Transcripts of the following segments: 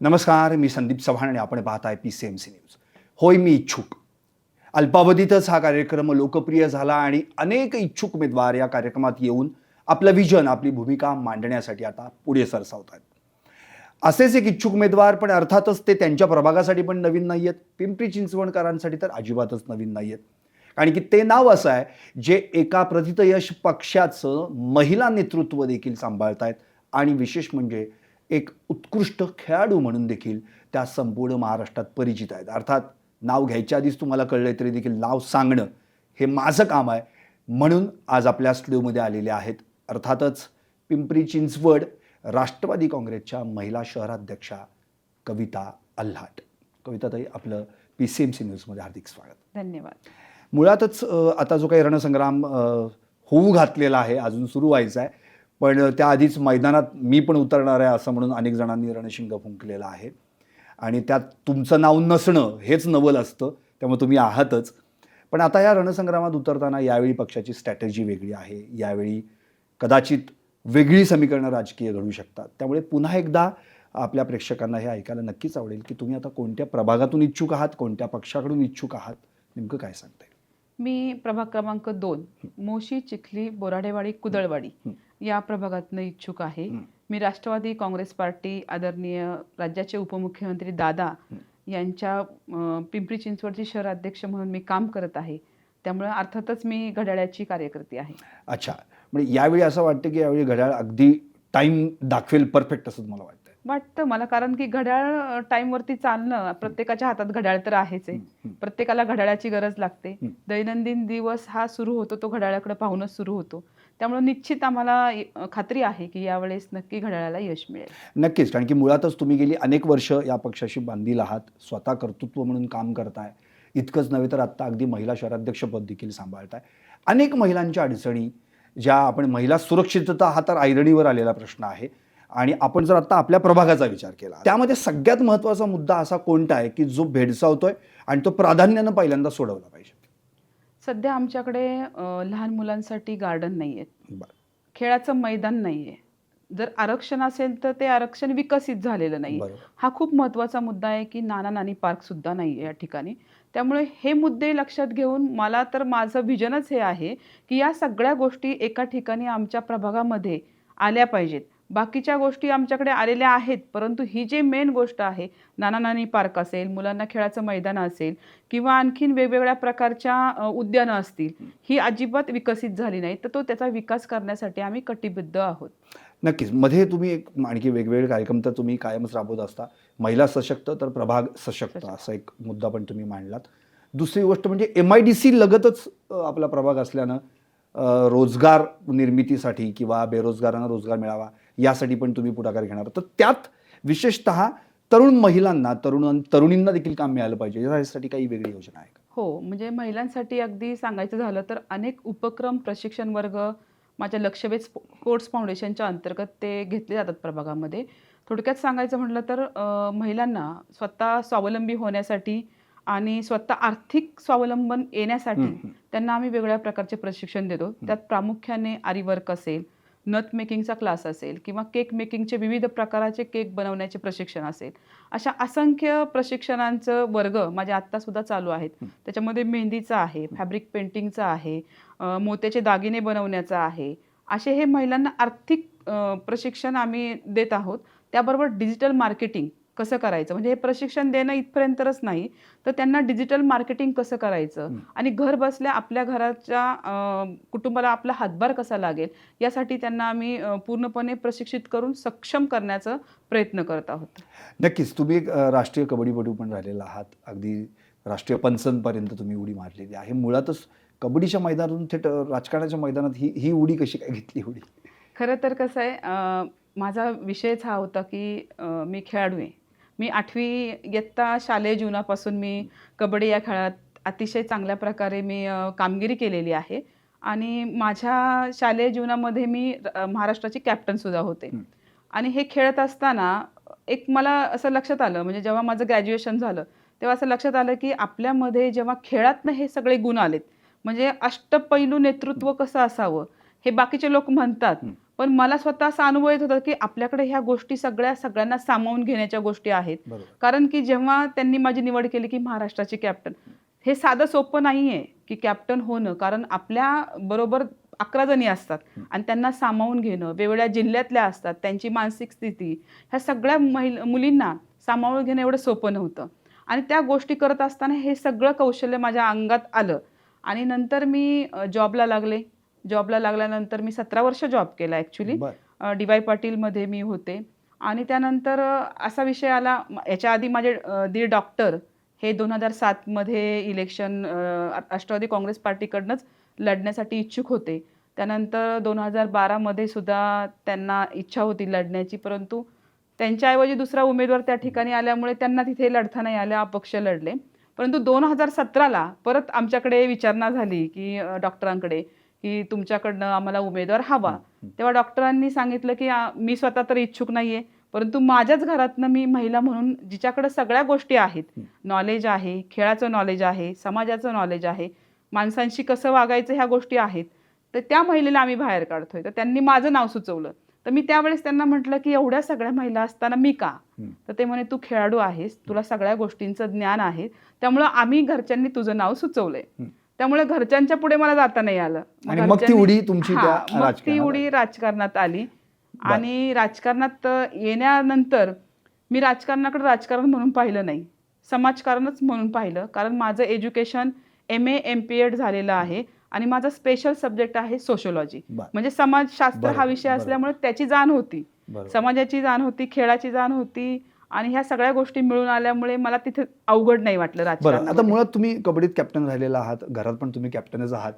नमस्कार मी संदीप चव्हाण आणि आपण पाहत आहे P C M C news होय मी इच्छुक. अल्पावधीतच हा कार्यक्रम लोकप्रिय झाला आणि अनेक इच्छुक उमेदवार या कार्यक्रमात येऊन आपलं विजन आपली भूमिका मांडण्यासाठी आता पुढे सरसावत आहेत असेच एक इच्छुक उमेदवार पण अर्थातच ते त्यांच्या प्रभागासाठी पण नवीन नाही आहेत पिंपरी चिंचवणकरांसाठी तर अजिबातच नवीन नाही आहेत कारण की ते नाव असं आहे जे एका प्रतितयश पक्षाचं महिला नेतृत्व देखील सांभाळत आहेत आणि विशेष म्हणजे एक उत्कृष्ट खेळाडू म्हणून देखील त्या संपूर्ण महाराष्ट्रात परिचित आहेत. अर्थात नाव घ्यायच्या आधीच तुम्हाला कळलं तरी देखील नाव सांगणं हे माझं काम आहे म्हणून आज आपल्या स्टुडिओमध्ये आलेले आहेत. अर्थातच पिंपरी चिंचवड राष्ट्रवादी काँग्रेसच्या महिला शहराध्यक्षा कविता अल्हाट. कविताताई आपलं पी सी एम सी न्यूजमध्ये हार्दिक स्वागत. धन्यवाद. मुळातच आता जो काही रणसंग्राम होऊ घातलेला आहे अजून सुरू व्हायचा आहे पण त्याआधीच मैदानात मी पण उतरणार आहे असं म्हणून अनेक जणांनी रणशिंग फुंकलेला आहे. आणि त्यात तुमचं नाव नसणं हेच नवल असतं त्यामुळे तुम्ही आहातच. पण आता या रणसंग्रामात उतरताना यावेळी पक्षाची स्ट्रॅटेजी वेगळी आहे. यावेळी कदाचित वेगळी समीकरणं राजकीय घडू शकतात. त्यामुळे पुन्हा एकदा आपल्या प्रेक्षकांना हे ऐकायला नक्कीच आवडेल की तुम्ही आता कोणत्या प्रभागातून इच्छुक आहात कोणत्या पक्षाकडून इच्छुक आहात नेमकं काय सांगता येईल? मी प्रभाग क्रमांक दोन मोशी चिखली बोराडेवाडी कुदळवाडी. या प्रभागातनं इच्छुक आहे. मी राष्ट्रवादी काँग्रेस पार्टी आदरणीय राज्याचे उपमुख्यमंत्री दादा. यांच्या पिंपरी चिंचवडची शहराध्यक्ष म्हणून मी काम करत आहे. त्यामुळे अर्थातच मी घड्याळ्याची कार्यकर्ती आहे. अच्छा. म्हणजे यावेळी असं वाटतं की यावेळी घड्याळ अगदी टाइम दाखवेल परफेक्ट असं मला वाटतं वाटतं मला कारण की घड्याळ टाईमवरती चालणं प्रत्येकाच्या हातात घड्याळ तर आहेच आहे. प्रत्येकाला घड्याळाची गरज लागते. दैनंदिन दिवस हा सुरू होतो तो घड्याळाकडे पाहूनच सुरू होतो. त्यामुळे निश्चित आम्हाला खात्री आहे की यावेळेस नक्की घड्याळाला यश मिळेल. नक्कीच कारण की मुळातच तुम्ही गेली अनेक वर्ष या पक्षाशी बांधील आहात स्वतः कर्तृत्व म्हणून काम करताय इतकंच नव्हे तर आत्ता अगदी महिला शहराध्यक्षपद देखील सांभाळताय. अनेक महिलांच्या अडचणी ज्या आपण महिला सुरक्षितता हा तर आयरणीवर आलेला प्रश्न आहे. आणि आपण जर आता आपल्या प्रभागाचा विचार केला त्यामध्ये सगळ्यात महत्त्वाचा मुद्दा असा कोणता आहे की जो भेडसावतोय आणि तो प्राधान्यानं पहिल्यांदा सोडवला पाहिजे? सध्या आमच्याकडे अ, लहान मुलांसाठी गार्डन नाही आहेत बरं. खेळाचं मैदान नाही आहे जर आरक्षण असेल तर ते आरक्षण विकसित झालेलं नाही बरोबर. हा खूप महत्त्वाचा मुद्दा आहे की नाना नानी पार्क सुद्धा नाही आहे या ठिकाणी. त्यामुळे हे मुद्दे लक्षात घेऊन मला तर माझं व्हिजनच हे आहे की या सगळ्या गोष्टी एका ठिकाणी आमच्या प्रभागामध्ये आल्या पाहिजेत. बाकीच्या गोष्टी आमच्याकडे आलेल्या आहेत परंतु ही जी मेन गोष्ट आहे नाना नानी पार्क असेल मुलांना खेळाचं मैदान असेल किंवा आणखीन वेगवेगळ्या प्रकारच्या उद्यानं असतील ही अजिबात विकसित झाली नाही तर तो त्याचा विकास करण्यासाठी आम्ही कटिबद्ध आहोत. नक्कीच. मध्ये तुम्ही एक आणखी वेगवेगळे कार्यक्रम तर तुम्ही कायमच राबवत असता. महिला सशक्त तर प्रभाग सशक्त. असा एक मुद्दा पण तुम्ही मांडलात. दुसरी गोष्ट म्हणजे एम आय डी सी लगतच आपला प्रभाग असल्यानं रोजगार निर्मितीसाठी किंवा बेरोजगारांना रोजगार मिळावा यासाठी पण तुम्ही पुढाकार घेणार तर त्यात विशेषतः तरुण महिलांना तरुण तरुणींना देखील काम मिळालं पाहिजे. यासाठी काही वेगळी योजना आहे का? हो म्हणजे महिलांसाठी अगदी सांगायचं झालं तर अनेक उपक्रम प्रशिक्षण वर्ग माझ्या लक्षवेध स्पो- स्पोर्ट्स फाउंडेशनच्या अंतर्गत ते घेतले जातात प्रभागामध्ये. थोडक्यात सांगायचं म्हटलं तर महिलांना स्वतः स्वावलंबी होण्यासाठी आणि स्वतः आर्थिक स्वावलंबन येण्यासाठी. त्यांना आम्ही वेगळ्या प्रकारचे प्रशिक्षण देतो. त्यात प्रामुख्याने आरी वर्क असेल नथ मेकिंगचा क्लास असेल किंवा केक मेकिंगचे विविध प्रकाराचे केक बनवण्याचे प्रशिक्षण असेल अशा असंख्य प्रशिक्षणांचं वर्ग माझ्या आत्तासुद्धा चालू आहेत. त्याच्यामध्ये मेहंदीचा आहे फॅब्रिक पेंटिंगचा आहे मोत्याचे दागिने बनवण्याचा आहे असे हे महिलांना आर्थिक प्रशिक्षण आम्ही देत आहोत त्याबरोबर डिजिटल मार्केटिंग कसं करायचं? म्हणजे हे प्रशिक्षण देणं इथपर्यंतच नाही तर त्यांना डिजिटल मार्केटिंग कसं करायचं. आणि घर बसल्या आपल्या घराच्या कुटुंबाला आपला हातभार कसा लागेल? यासाठी त्यांना आम्ही पूर्णपणे प्रशिक्षित करून सक्षम करण्याचा प्रयत्न करत आहोत. नक्कीच. तुम्ही एक राष्ट्रीय कबड्डीपटू पण राहिलेला आहात. अगदी राष्ट्रीय पंचांपर्यंत तुम्ही उडी मारलेली आहे. मुळातच कबड्डीच्या मैदानातून थेट राजकारणाच्या मैदानात ही ही उडी कशी काय घेतली उडी? खरं तर कसं आहे माझा विषयच हा होता की मी खेळाडू आहे. मी आठवी इयत्ता शालेय जीवनापासून मी कबड्डी या खेळात अतिशय चांगल्या प्रकारे मी कामगिरी केलेली आहे आणि माझ्या शालेय जीवनामध्ये मी महाराष्ट्राची कॅप्टनसुद्धा होते. आणि हे खेळत असताना एक मला असं लक्षात आलं म्हणजे जेव्हा माझं ग्रॅज्युएशन झालं तेव्हा असं लक्षात आलं की आपल्यामध्ये जेव्हा खेळातनं हे सगळे गुण आलेत म्हणजे अष्टपैलू नेतृत्व कसं असावं हे बाकीचे लोक म्हणतात. पण मला स्वतः असा अनुभव येत होता की आपल्याकडे ह्या गोष्टी सगळ्या सगळ्यांना सामावून घेण्याच्या गोष्टी आहेत. कारण की जेव्हा त्यांनी माझी निवड केली की महाराष्ट्राचे कॅप्टन हे साधं सोपं नाही आहे की कॅप्टन होणं. कारण आपल्या बरोबर अकरा जणी असतात आणि त्यांना सामावून घेणं वेगवेगळ्या जिल्ह्यातल्या असतात त्यांची मानसिक स्थिती ह्या सगळ्या महिल मुलींना सामावून घेणं एवढं सोपं नव्हतं. आणि त्या गोष्टी करत असताना हे सगळं कौशल्य माझ्या अंगात आलं. आणि नंतर मी जॉबला लागले. जॉबला लागल्यानंतर मी सतरा वर्ष जॉब केला ॲक्च्युली बर. डी वाय पाटीलमध्ये मी होते. आणि त्यानंतर असा विषय आला याच्या आधी माझे दीड डॉक्टर हे दोन हजार सातमध्ये इलेक्शन राष्ट्रवादी काँग्रेस पार्टीकडनंच लढण्यासाठी इच्छुक होते. त्यानंतर दोन हजार बारामध्ये सुद्धा त्यांना इच्छा होती लढण्याची परंतु त्यांच्याऐवजी दुसरा उमेदवार त्या ठिकाणी आल्यामुळे त्यांना तिथे लढता नाही आल्या अपक्ष लढले. परंतु दोन हजार सतराला परत आमच्याकडे विचारणा झाली की डॉक्टरांकडे की तुमच्याकडनं आम्हाला उमेदवार हवा. तेव्हा डॉक्टरांनी सांगितलं की मी स्वतः तर इच्छुक नाहीये परंतु माझ्याच घरातनं मी महिला म्हणून जिच्याकडे सगळ्या गोष्टी आहेत नॉलेज आहे खेळाचं नॉलेज आहे समाजाचं नॉलेज आहे माणसांशी कसं वागायचं ह्या गोष्टी आहेत तर त्या महिलेला आम्ही बाहेर काढतोय. तर त्यांनी माझं नाव सुचवलं. तर मी त्यावेळेस त्यांना म्हटलं की एवढ्या सगळ्या महिला असताना मी का. तर ते म्हणे तू खेळाडू आहेस तुला सगळ्या गोष्टींचं ज्ञान आहे त्यामुळं आम्ही घरच्यांनी तुझं नाव सुचवलंय. त्यामुळे घरच्यांच्या पुढे मला जाता नाही आलं. आणि मग ती उडी तुमची हा, मग ती उडी राजकारणात आली. आणि राजकारणात येण्यानंतर मी राजकारणाकडे राजकारण म्हणून पाहिलं नाही. समाजकारणच म्हणून पाहिलं. कारण माझं education M A M P Ed झालेलं आहे आणि माझा स्पेशल सब्जेक्ट आहे सोशोलॉजी बर. म्हणजे समाजशास्त्र हा बरोबर, विषय बरोबर. असल्यामुळे त्याची जाण होती. बरोबर समाजाची जाण होती खेळाची जाण होती आणि ह्या सगळ्या गोष्टी मिळून आल्यामुळे मला तिथे अवघड नाही वाटलं बरं आता राजकारण मुळात तुम्ही कबड्डीत कॅप्टन राहिलेला आहात घरात पण तुम्ही कॅप्टनच आहात.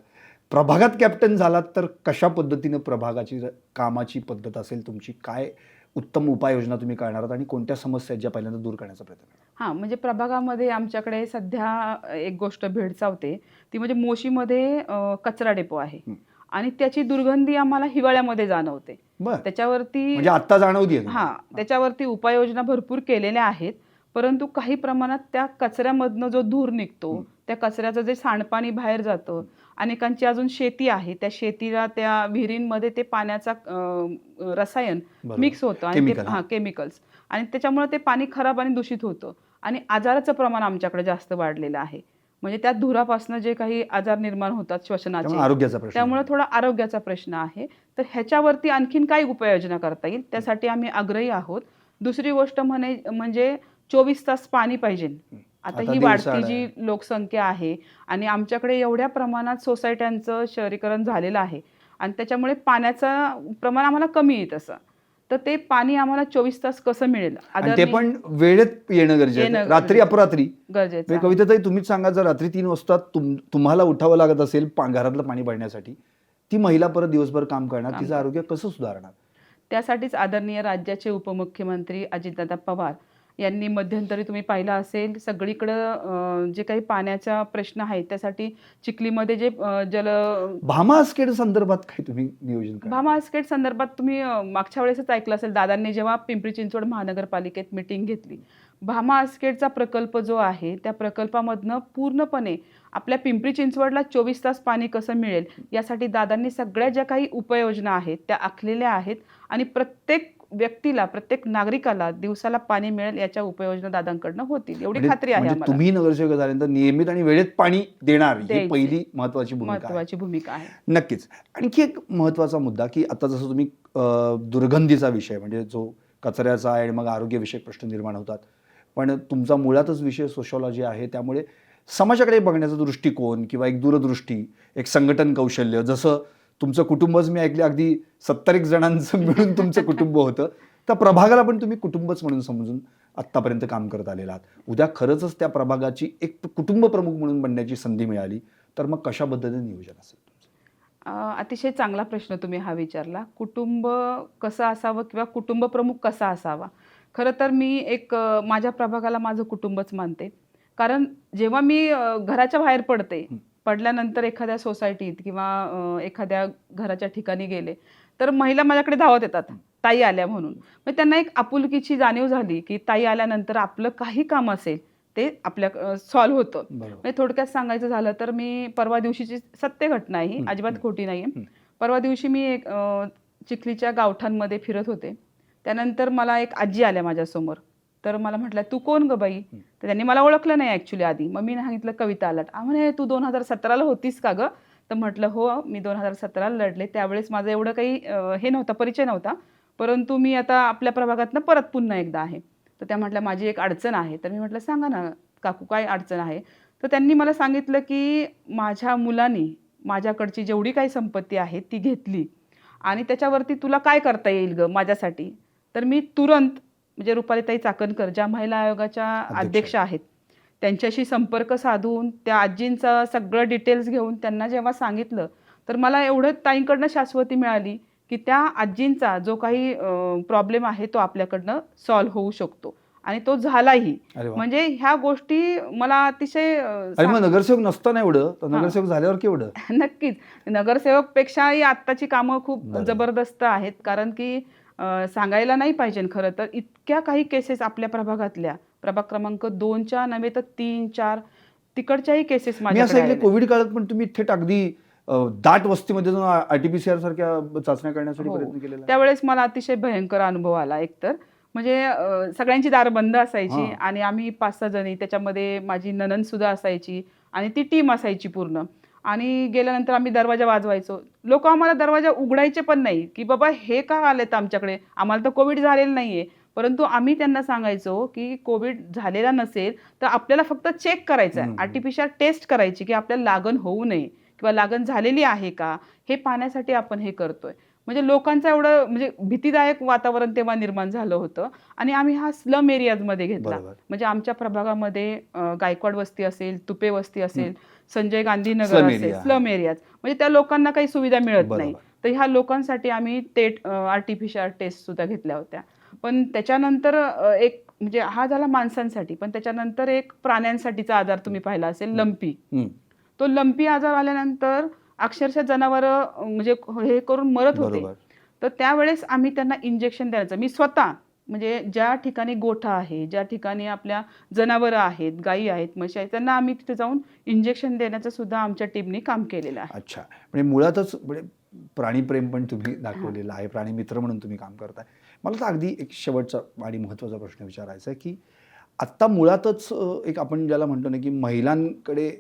प्रभागात कॅप्टन झालात तर कशा पद्धतीनं प्रभागाची कामाची पद्धत असेल तुमची काय उत्तम उपाययोजना तुम्ही करणार आहात आणि कोणत्या समस्या ज्या पहिल्यांदा दूर करण्याचा प्रयत्न करणार हां म्हणजे प्रभागामध्ये आमच्याकडे सध्या एक गोष्ट भेडसावते ती म्हणजे मोशीमध्ये कचरा डेपो आहे. आणि त्याची दुर्गंधी आम्हाला हिवाळ्यामध्ये जाणवते. त्याच्यावरती म्हणजे आत्ता जाणवतीये हा त्याच्यावरती उपाययोजना भरपूर केलेल्या आहेत परंतु काही प्रमाणात त्या कचऱ्यामधनं जो धूर निघतो. त्या कचऱ्याचं जे सांडपाणी बाहेर जातं अनेकांची अजून शेती आहे त्या शेतीला त्या विहिरींमध्ये ते पाण्याचा रसायन. मिक्स होतं आणि ते हा. हा केमिकल्स आणि त्याच्यामुळे ते पाणी खराब आणि दूषित होतं आणि आजाराचं प्रमाण आमच्याकडे जास्त वाढलेलं आहे म्हणजे त्या धुरापासून जे काही आजार निर्माण होतात श्वसनाचे त्यामुळे आरोग्याचा प्रश्न त्यामुळे थोडा आरोग्याचा प्रश्न आहे. तर ह्याच्यावरती आणखीन काय उपाययोजना करता येईल? त्यासाठी आम्ही आग्रही आहोत. दुसरी गोष्ट म्हणे म्हणजे चोवीस तास पाणी पाहिजे. आता ही वाढती जी लोकसंख्या आहे आणि आमच्याकडे एवढ्या प्रमाणात सोसायट्यांचं शहरीकरण झालेलं आहे आणि त्याच्यामुळे पाण्याचं प्रमाण आम्हाला कमी येत असं तर ते पाणी आम्हाला चोवीस तास कसं मिळेल आणि ते आदरणीय- पण वेळेत येणं गरजेचं आहे. येणं रात्री गरजेचं. अपरात्री गरजेचं म्हणजे आहे. कविताताई तुम्हीच सांगा जर रात्री तीन वाजता तुम तुम्हाला उठावं लागत असेल पा- घरातलं पाणी भरण्यासाठी ती महिला परत दिवसभर काम करणार काम तिचं आरोग्य कसं सुधारणार त्यासाठीच आदरणीय राज्याचे उपमुख्यमंत्री अजितदादा पवार यांनी मध्यंतरी तुम्ही पाहिलं असेल सगळीकडं जे काही पाण्याचा प्रश्न आहे त्यासाठी चिखलीमध्ये जे जल भामा आसखेड संदर्भात काय तुम्ही नियोजन करा. भामा आसखेड संदर्भात तुम्ही मागच्या वेळेसच ऐकलं असेल दादांनी जेव्हा पिंपरी चिंचवड महानगरपालिकेत मिटिंग घेतली. भामा आसखेडचा प्रकल्प जो आहे त्या प्रकल्पामधनं पूर्णपणे आपल्या पिंपरी चिंचवडला चोवीस तास पाणी कसं मिळेल यासाठी दादांनी सगळ्या ज्या काही उपाययोजना आहेत त्या आखलेल्या आहेत आणि प्रत्येक व्यक्तीला प्रत्येक नागरिकाला दिवसाला पाणी मिळेल याच्या उपाययोजना दादांकडनं होतील. एवढी म्हणजे- खात्री आहे म्हणजे आम्हाला. तुम्ही नगरसेवक झाल्यानंतर नियमित आणि वेळेत पाणी देणार ही द्यायचे. पहिली महत्वाची भूमिका आहे. महत्वाची भूमिका आहे. नक्कीच. आणखी एक महत्त्वाचा मुद्दा की आता जसं तुम्ही अं, दुर्गंधीचा विषय म्हणजे जो कचऱ्याचा आहे आणि मग आरोग्यविषयक प्रश्न निर्माण होतात. पण तुमचा मुळातच विषय सोशॉलॉजी आहे त्यामुळे समाजाकडे बघण्याचा दृष्टिकोन किंवा एक दूरदृष्टी एक संघटन कौशल्य जसं तुमचं कुटुंबच मी ऐकले अगदी सत्तर एक जणांचं मिळून तुमचं कुटुंब होतं. तर प्रभागाला पण तुम्ही कुटुंबच म्हणून समजून आत्तापर्यंत काम करत आलेला आहात. उद्या खरंच त्या प्रभागाची एक कुटुंब प्रमुख म्हणून बनण्याची संधी मिळाली तर मग कशा पद्धतीने नियोजन असेल अतिशय चांगला प्रश्न तुम्ही हा विचारला. कुटुंब कसं असावं किंवा कुटुंब प्रमुख कसा असावा? खरं तर मी एक माझ्या प्रभागाला माझं कुटुंबच मानते. कारण जेव्हा मी घराच्या बाहेर पडते. पडल्यानंतर एखाद्या सोसायटीत किंवा एखाद्या घराच्या ठिकाणी गेले तर महिला माझ्याकडे धावत येतात. ताई आल्या म्हणून. मग त्यांना एक आपुलकीची जाणीव झाली की ताई आल्यानंतर आपलं काही काम असेल ते आपल्या सॉल्व्ह होतं. म्हणजे थोडक्यात सांगायचं झालं तर मी परवा दिवशीची सत्य घटना आहे ही अजिबात. खोटी नाहीये. हं. परवा दिवशी मी एक चिखलीच्या गावठांमध्ये फिरत होते. त्यानंतर मला एक आजी आल्या माझ्यासमोर. तर मला म्हटलं तू कोण ग बाई? तर त्यांनी मला ओळखलं नाही ॲक्च्युली आधी. मग मी सांगितलं कविता आलाट म्हणे तू दोन हजार सतराला होतीस का गं? तर म्हटलं हो मी दोन हजार सतराला लढले. त्यावेळेस माझं एवढं काही हे नव्हता परिचय नव्हता. परंतु मी आता आपल्या प्रभागातनं परत पुन्हा एकदा आहे. तर त्या म्हटल्या माझी एक अडचण आहे. तर मी म्हटलं सांगा ना काकू काय अडचण आहे? तर त्यांनी मला सांगितलं की माझ्या मुलांनी माझ्याकडची जेवढी काही संपत्ती आहे ती घेतली. आणि त्याच्यावरती तुला काय करता येईल ग माझ्यासाठी? तर मी तुरंत म्हणजे रुपालीताई चाकणकर ज्या महिला आयोगाच्या अध्यक्ष. आहेत त्यांच्याशी संपर्क साधून त्या आजींचं सगळं डिटेल्स घेऊन त्यांना जेव्हा सांगितलं तर मला एवढं ताईंकडनं शाश्वती मिळाली की त्या आजींचा जो काही प्रॉब्लेम आहे तो आपल्याकडनं सॉल्व्ह होऊ शकतो. आणि तो झालाही. म्हणजे ह्या गोष्टी मला अतिशय नगरसेवक नसताना एवढं. नगरसेवक झाल्यावर केवढं? नक्कीच. नगरसेवक पेक्षाही आत्ताची कामं खूप. जबरदस्त आहेत कारण की सांगायला नाही पाहिजे खरं तर इतक्या काही केसेस आपल्या प्रभागातल्या प्रभाग क्रमांक दोनच्या नव्हे तर तीन चार तिकडच्याही केसेस माझ्या कोविड काळात पण तुम्ही थेट अगदी दाट वस्तीमध्ये जाऊन आरटीपीसीआर सारख्या चाचण्या करण्यासाठी हो. प्रयत्न केलेला आहे? त्यावेळेस मला अतिशय भयंकर अनुभव आला एकतर म्हणजे सगळ्यांची दारं बंद असायची. आणि आम्ही पाच सहा जणी त्याच्यामध्ये माझी ननंद सुद्धा असायची आणि ती टीम असायची पूर्ण आणि गेल्यानंतर आम्ही दरवाजा वाजवायचो. लोक आम्हाला दरवाजा उघडायचे पण नाही की बाबा हे का आलेत आमच्याकडे? आम्हाला तर कोविड झालेलं नाहीये. परंतु आम्ही त्यांना सांगायचो की कोविड झालेला नसेल तर आपल्याला फक्त चेक करायचं आहे. आर्टिफिशियल टेस्ट करायची की आपल्याला लागण होऊ नये किंवा लागण झालेली आहे का? हे पाहण्यासाठी आपण हे करतोय. म्हणजे लोकांचं एवढं म्हणजे भीतीदायक वातावरण तेव्हा निर्माण झालं होतं. आणि आम्ही हा स्लम एरियाजमध्ये घेतला. म्हणजे आमच्या प्रभागामध्ये गायकवाड वस्ती असेल तुपे वस्ती असेल संजय गांधी नगर Slum असेल. स्लम एरियाज म्हणजे त्या लोकांना काही सुविधा मिळत नाही. तर ह्या लोकांसाठी आम्ही टेट आर्टिफिशियल टेस्ट सुद्धा घेतल्या होत्या. पण त्याच्यानंतर एक म्हणजे हा झाला माणसांसाठी पण त्याच्यानंतर एक प्राण्यांसाठीचा आजार तुम्ही पाहिला असेल लंपी. तो लंपी आजार आल्यानंतर अक्षरशः जनावर म्हणजे हे करून मरत होते. तर त्यावेळेस आम्ही त्यांना इंजेक्शन द्यायचं. मी स्वतः म्हणजे ज्या ठिकाणी गोठा आहे ज्या ठिकाणी आपल्या जनावरं आहेत गायी आहेत म्हशी आहेत त्यांना आम्ही तिथे जाऊन इंजेक्शन देण्याचं सुद्धा आमच्या टीमने काम केलेलं आहे. अच्छा. म्हणजे मुळातच म्हणजे प्राणीप्रेम पण तुम्ही दाखवलेलं आहे प्राणी मित्र म्हणून तुम्ही काम करताय. मला तर अगदी एक शेवटचा आणि महत्त्वाचा प्रश्न विचारायचा आहे की आत्ता मुळातच एक आपण ज्याला म्हणतो ना की महिलांकडे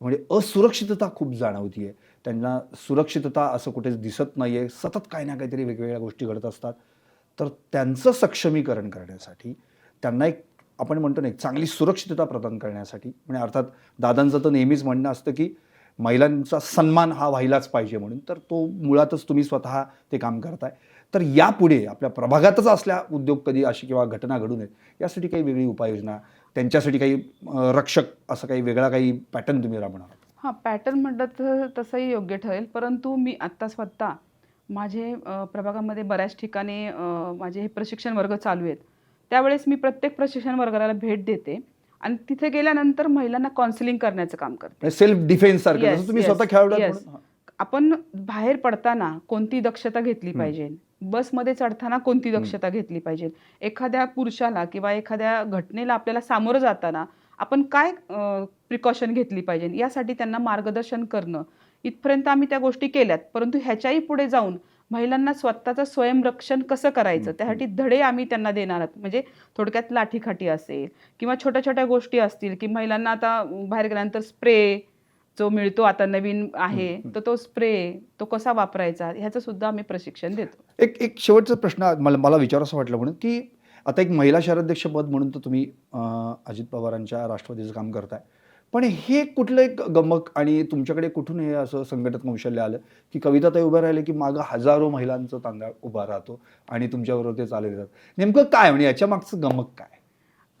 म्हणजे असुरक्षितता खूप जाणवतीये. त्यांना सुरक्षितता असं कुठेच दिसत नाहीये. सतत काही ना काहीतरी वेगवेगळ्या गोष्टी घडत असतात. तर त्यांचं सक्षमीकरण करण्यासाठी त्यांना एक आपण म्हणतो ना एक चांगली सुरक्षितता प्रदान करण्यासाठी म्हणजे अर्थात दादांचं तर नेहमीच म्हणणं असतं की महिलांचा सन्मान हा व्हायलाच पाहिजे म्हणून तर तो मुळातच तुम्ही स्वतः ते काम करताय. तर यापुढे आपल्या प्रभागातच असल्या उद्योग कधी अशी किंवा घटना घडू नयेत यासाठी काही वेगळी उपाययोजना त्यांच्यासाठी काही रक्षक असं काही वेगळा काही पॅटर्न तुम्ही राबणार हां पॅटर्न म्हटलं तर तसंही योग्य ठरेल परंतु मी आत्ता स्वतः माझे प्रभागामध्ये बऱ्याच ठिकाणी माझे हे प्रशिक्षण वर्ग चालू आहेत. त्यावेळेस मी प्रत्येक प्रशिक्षण वर्गाला भेट देते आणि तिथे गेल्यानंतर महिलांना काउन्सिलिंग करण्याचं काम करते. म्हणजे सेल्फ डिफेन्स सारखं तुम्ही स्वतः खेळाडू. आपण बाहेर पडताना कोणती दक्षता घेतली पाहिजे? बसमध्ये चढताना कोणती दक्षता घेतली पाहिजे? एखाद्या पुरुषाला किंवा एखाद्या घटनेला आपल्याला सामोरं जाताना आपण काय प्रिकॉशन घेतली पाहिजे? यासाठी त्यांना मार्गदर्शन करणं इथपर्यंत आम्ही त्या गोष्टी केल्यात. परंतु ह्याच्याही पुढे जाऊन महिलांना स्वतःचं स्वयंरक्षण कसं करायचं? त्यासाठी धडे आम्ही त्यांना देणार आहोत. म्हणजे थोडक्यात लाठीखाठी असेल किंवा छोट्या छोट्या गोष्टी असतील की महिलांना आता बाहेर गेल्यानंतर स्प्रे जो मिळतो आता नवीन आहे तर तो स्प्रे तो कसा वापरायचा? ह्याचं सुद्धा आम्ही प्रशिक्षण देतो. एक एक शेवटचा प्रश्न मला मला विचारावं वाटलं म्हणून की आता एक महिला शहराध्यक्ष पद म्हणून तर तुम्ही अजित पवारांच्या राष्ट्रवादीचं काम करताय. पण हे कुठलं एक गमक आणि तुमच्याकडे कुठून हे असं संघटन कौशल्य आलं की कविताताई उभं राहिले की मागं हजारो महिलांचं तांदळ उभा राहतो आणि तुमच्याबरोबर ते चालत जातात नेमकं काय म्हणजे याच्या मागचं गमक काय?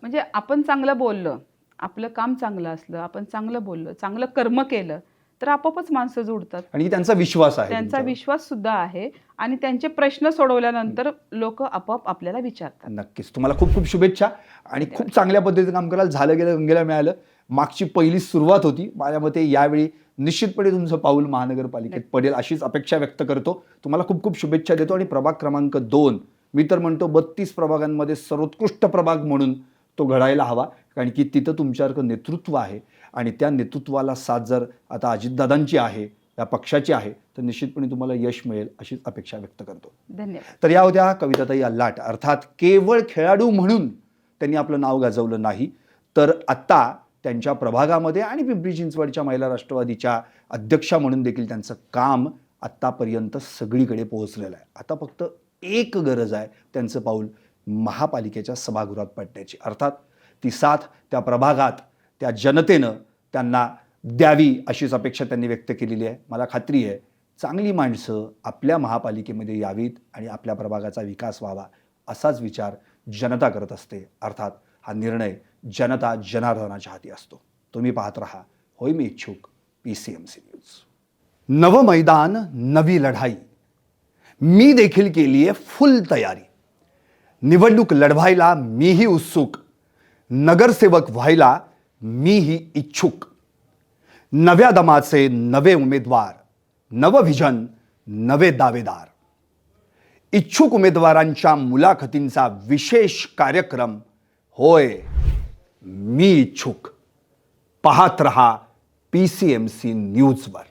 म्हणजे आपण चांगलं बोललं आपलं काम चांगलं असलं आपण चांगलं बोललं चांगलं कर्म केलं तर आपोआपच माणसं जुडतात. आणि त्यांचा विश्वास आहे त्यांचा. विश्वास सुद्धा आहे आणि त्यांचे प्रश्न सोडवल्यानंतर लोक आपोआप आपल्याला विचारतात. नक्कीच. तुम्हाला खूप खूप शुभेच्छा आणि खूप चांगल्या पद्धतीचं काम कराल. झालं गेलं गंगेला मिळालं. मागची पहिली सुरुवात होती. माझ्या मते यावेळी निश्चितपणे तुमचं पाऊल महानगरपालिकेत पडेल अशीच अपेक्षा व्यक्त करतो. तुम्हाला खूप खूप शुभेच्छा देतो आणि प्रभाग क्रमांक दोन मी तर म्हणतो बत्तीस प्रभागांमध्ये सर्वोत्कृष्ट प्रभाग म्हणून तो घडायला हवा. कारण की तिथं तुमच्यासारखं नेतृत्व आहे आणि त्या नेतृत्वाला साथ जर आता अजितदादांची आहे या पक्षाची आहे तर निश्चितपणे तुम्हाला यश मिळेल अशीच अपेक्षा व्यक्त करतो. धन्यवाद. तर या होत्या कविताताई अल्लाट. अर्थात केवळ खेळाडू म्हणून त्यांनी आपलं नाव गाजवलं नाही. तर आत्ता त्यांच्या प्रभागामध्ये आणि पिंपरी चिंचवडच्या महिला राष्ट्रवादीच्या अध्यक्षा म्हणून देखील त्यांचं काम आत्तापर्यंत सगळीकडे पोहोचलेलं आहे. आता फक्त एक गरज आहे त्यांचं पाऊल महापालिकेच्या सभागृहात पडण्याची. अर्थात ती साथ त्या प्रभागात त्या जनतेनं त्यांना द्यावी अशीच अपेक्षा त्यांनी व्यक्त केलेली आहे. मला खात्री आहे चांगली माणसं आपल्या महापालिकेमध्ये यावीत आणि आपल्या प्रभागाचा विकास व्हावा असाच विचार जनता करत असते. अर्थात हा निर्णय जनता जनार्दनाच्या हाती असतो. तुम्ही पाहत राहा. होय मी इच्छुक. P C M C news नवं मैदान नवी लढाई. मी देखील केली आहे फुल तयारी. निवडणूक लढवायला मीही उत्सुक. नगरसेवक व्हायला मीही इच्छुक. नव्या दमाचे नवे उमेदवार. नवं व्हिजन नवे दावेदार. इच्छुक उमेदवारांच्या मुलाखतींचा विशेष कार्यक्रम. होय. मी इच्छुक. पाहत रहा पी सी एम सी न्यूजवर